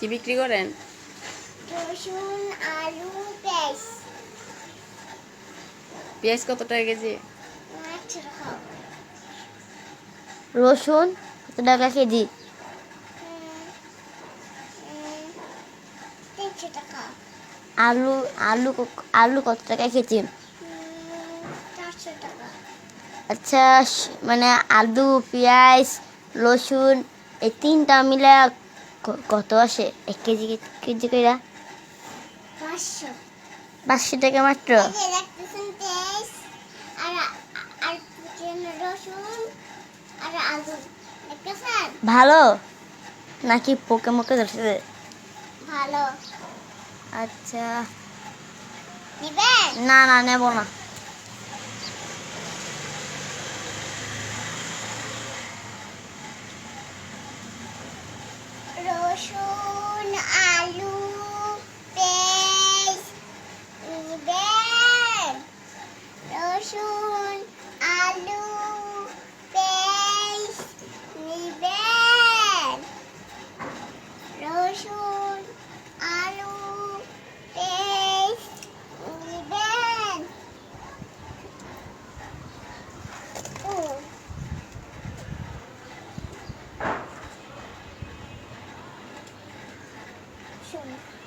কি বিক্রি করেন? রসুন আলু পেঁয়াজ। পেঁয়াজ কত টাকা কেজি? আচ্ছা রসুন কত টাকা কেজি? আলু আলু ক- আলু কত টাকা কেজি? আচ্ছা মানে আলু পেঁয়াজ রসুন এই তিনটা মিলে কত আসে? এক কেজি কেজি কইরা? পাঁচশো। টাকা মাত্র? ভালো? নাকি পোকে মোকে ধরছে? ভালো। আচ্ছা। না না নেব না। Görüşürüz.